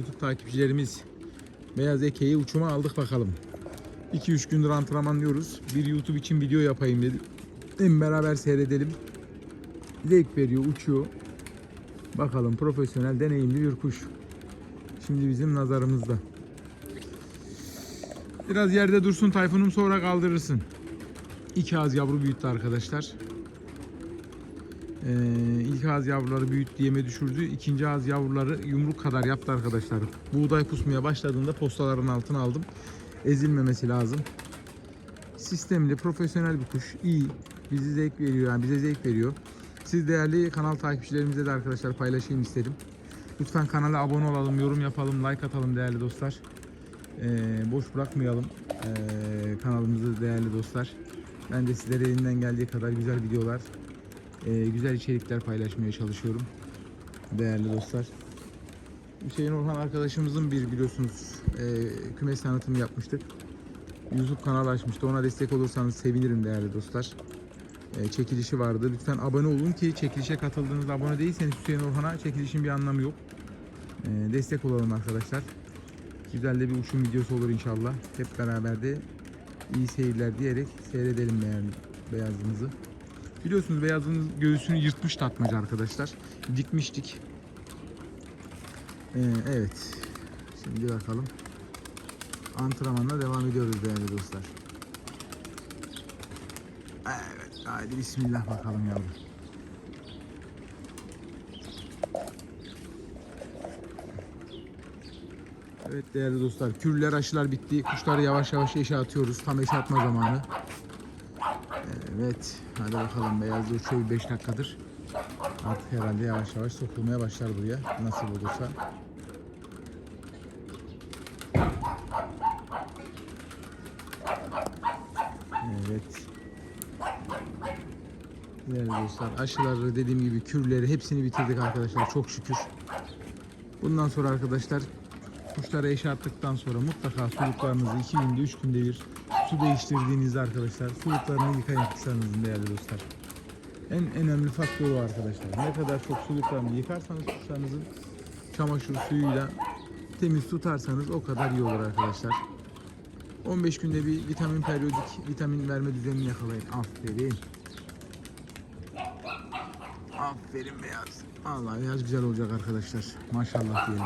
YouTube takipçilerimiz Beyaz Eke'yi uçuma aldık bakalım. 2-3 gündür antrenman diyoruz. Bir YouTube için video yapayım dedim. Hem beraber seyredelim. Zevk veriyor, uçuyor. Bakalım profesyonel, deneyimli bir kuş. Şimdi bizim nazarımızda. Biraz yerde dursun Tayfun'um sonra kaldırırsın. İki ağız yavru büyüttü arkadaşlar. Ee, ilk ağız yavruları büyüttü yeme düşürdü. İkinci ağız yavruları yumruk kadar yaptı arkadaşlar. Buğday pusmaya başladığında postaların altına aldım. Ezilmemesi lazım. Sistemli, profesyonel bir kuş. İyi. Bizi zevk veriyor yani bize zevk veriyor. Siz değerli kanal takipçilerimize de arkadaşlar paylaşayım istedim. Lütfen kanala abone olalım, yorum yapalım, like atalım değerli dostlar. Ee, boş bırakmayalım ee, kanalımızı değerli dostlar. Ben de sizlere elinden geldiği kadar güzel videolar, ee, güzel içerikler paylaşmaya çalışıyorum. Değerli dostlar. Hüseyin Orhan arkadaşımızın bir biliyorsunuz ee, kümes tanıtımı yapmıştık. YouTube kanal açmıştı. Ona destek olursanız sevinirim değerli dostlar. Ee, çekilişi vardı. Lütfen abone olun ki çekilişe katıldığınızda abone değilseniz Hüseyin Orhan'a çekilişin bir anlamı yok. Ee, destek olalım arkadaşlar. Güzel de bir uçum videosu olur inşallah. Hep beraber de iyi seyirler diyerek seyredelim beyaz, beyazımızı. Biliyorsunuz beyazımız göğsünü yırtmış tatmacı arkadaşlar. Dikmiştik. Ee, evet. Şimdi bakalım. Antrenmanla devam ediyoruz değerli dostlar. Evet. Haydi bismillah bakalım yavrum. Evet değerli dostlar, kürler aşılar bitti. Kuşları yavaş yavaş eşe atıyoruz. Tam eşe atma zamanı. Evet, hadi bakalım beyazlı uçuyor 5 dakikadır. Artık herhalde yavaş yavaş sokulmaya başlar buraya. Nasıl olursa. Evet. Değerli dostlar, aşıları dediğim gibi kürleri hepsini bitirdik arkadaşlar çok şükür. Bundan sonra arkadaşlar Kuşlara eşe attıktan sonra mutlaka suluklarınızı 2 günde 3 günde bir su değiştirdiğinizde arkadaşlar suluklarını yıkayın kuşlarınızın değerli dostlar. En önemli faktör o arkadaşlar. Ne kadar çok suluklarını yıkarsanız kuşlarınızın çamaşır suyuyla temiz tutarsanız o kadar iyi olur arkadaşlar. 15 günde bir vitamin periyodik vitamin verme düzenini yakalayın. Aferin. Aferin beyaz. Allah beyaz güzel olacak arkadaşlar. Maşallah diyelim.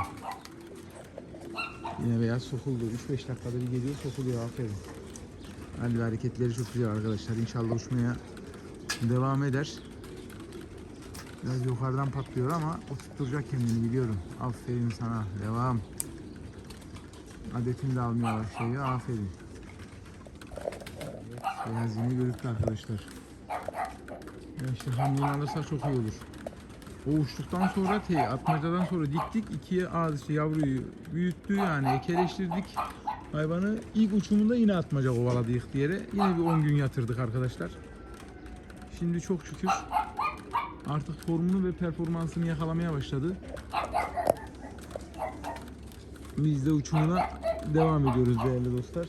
Yine beyaz sokuldu. 3-5 dakikada bir geliyor sokuluyor. Aferin. Hadi hareketleri çok güzel arkadaşlar. İnşallah uçmaya devam eder. Biraz yukarıdan patlıyor ama o tutturacak kendini biliyorum. Aferin sana. Devam. Adetini de almaya başlıyor. Aferin. Beyaz yine görüktü arkadaşlar. Ya işte hamleni alırsa çok iyi olur. O uçtuktan sonra te, atmacadan sonra diktik ikiye ağız işte yavruyu büyüttü yani ekeleştirdik hayvanı ilk uçumunda yine atmaca kovaladı ilk yere yine bir 10 gün yatırdık arkadaşlar. Şimdi çok şükür artık formunu ve performansını yakalamaya başladı. Biz de uçumuna devam ediyoruz değerli dostlar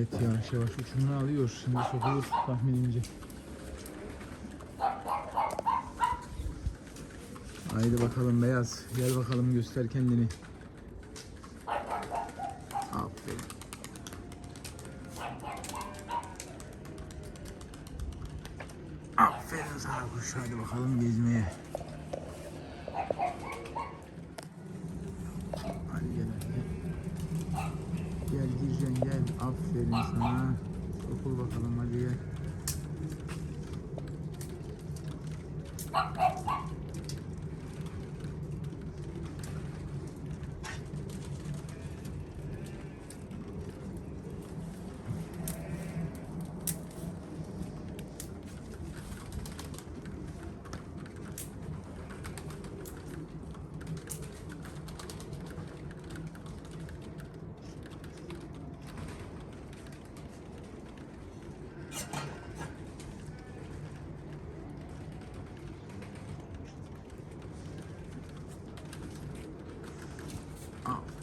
Evet yavaş yavaş uçumunu alıyor. Şimdi sokulur tahminimce. Haydi bakalım beyaz. Gel bakalım göster kendini. Aferin. Aferin sana kuş. Hadi bakalım gezmeye. Aferin sana. Okul bakalım hadi gel.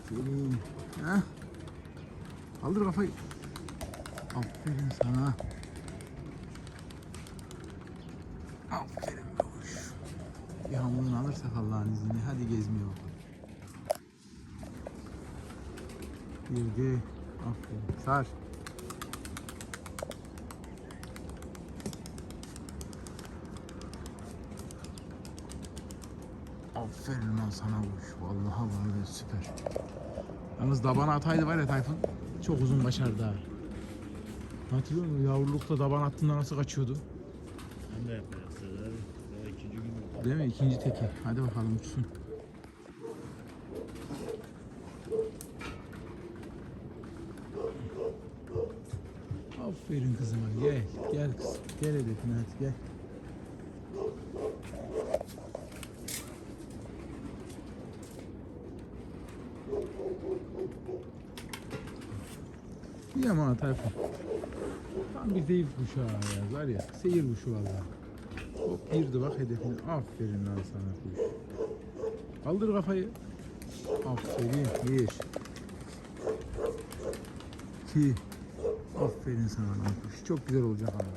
Aferin. Heh. Kaldır kafayı. Aferin sana. Aferin babuş. Bir hamurunu alırsak Allah'ın izniyle hadi gezmeye bakalım. Girdi. Aferin. Sar. Lan sana vuruş. Vallahi var ya süper. Yalnız daban ataydı var ya Tayfun. Çok uzun başardı ha. Hatırlıyor musun? Yavrulukta daban attığında nasıl kaçıyordu? Ben de ikinci gün oldu. Değil mi? İkinci teki. Hadi bakalım uçsun. Aferin kızıma. Gel. Gel kızım. Gel hedefine hadi gel. İyi ama Tayfun. Tam bir deyip kuşağı ya. Var ya. Seyir kuşu vallahi. Hop girdi bak hedefine. Aferin lan sana kuş. Kaldır kafayı. Aferin. Bir. İki. Aferin sana kuş. Çok güzel olacak ama.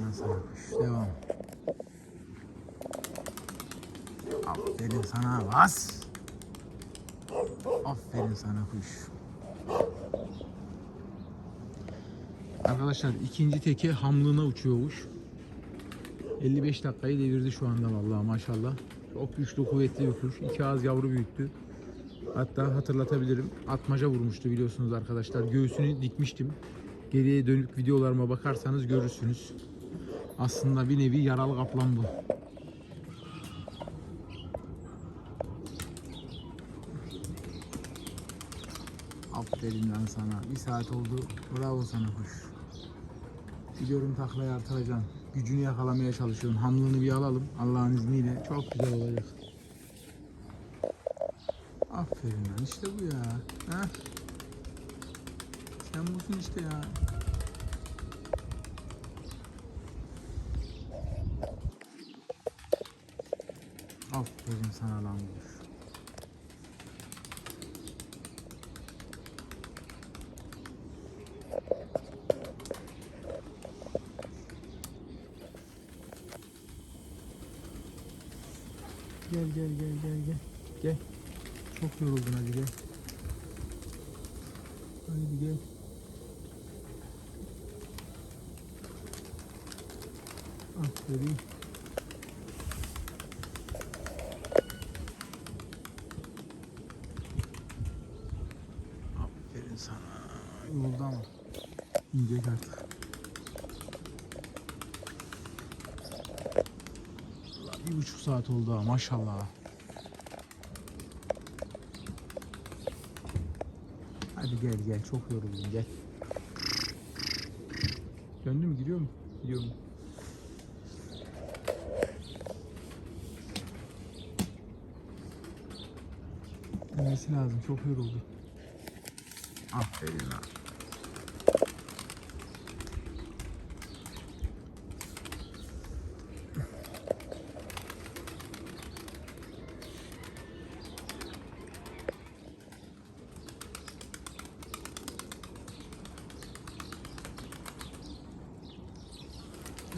Lan sana kuş. Devam. Aferin sana bas. Aferin sana kuş. Arkadaşlar ikinci teke hamlığına uçuyor kuş. 55 dakikayı devirdi şu anda vallahi maşallah. Çok güçlü kuvvetli bir kuş. İki ağız yavru büyüttü. Hatta hatırlatabilirim. Atmaca vurmuştu biliyorsunuz arkadaşlar. Göğsünü dikmiştim. Geriye dönük videolarıma bakarsanız görürsünüz. Aslında bir nevi yaralı kaplan bu. Aferin lan sana. Bir saat oldu. Bravo sana kuş. Biliyorum taklayı artıracaksın. Gücünü yakalamaya çalışıyorsun. Hamlını bir alalım. Allah'ın izniyle. Çok güzel olacak. Aferin lan. işte bu ya. Heh. Sen busun işte ya. Aferin sana lan kuş. Gel gel gel gel gel. Gel. Çok yoruldun hadi gel. Hadi gel. Aferin. Aferin sana. Yoruldu ama. İnecek artık. Ulan Bir buçuk saat oldu ha maşallah. Hadi gel gel çok yoruldum gel. Döndü mü gidiyor mu? Gidiyor mu? Dönmesi lazım çok yoruldu. Aferin lan.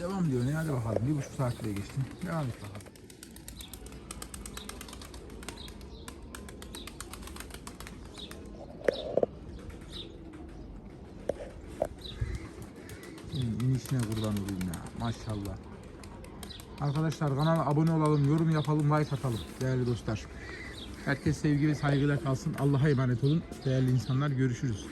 Devam diyor ne hadi bakalım. Bir buçuk saat bile geçti. Devam et bakalım. İnişine kurban olayım ya. Maşallah. Arkadaşlar kanala abone olalım, yorum yapalım, like atalım değerli dostlar. Herkes sevgi ve saygıyla kalsın. Allah'a emanet olun. Değerli insanlar görüşürüz.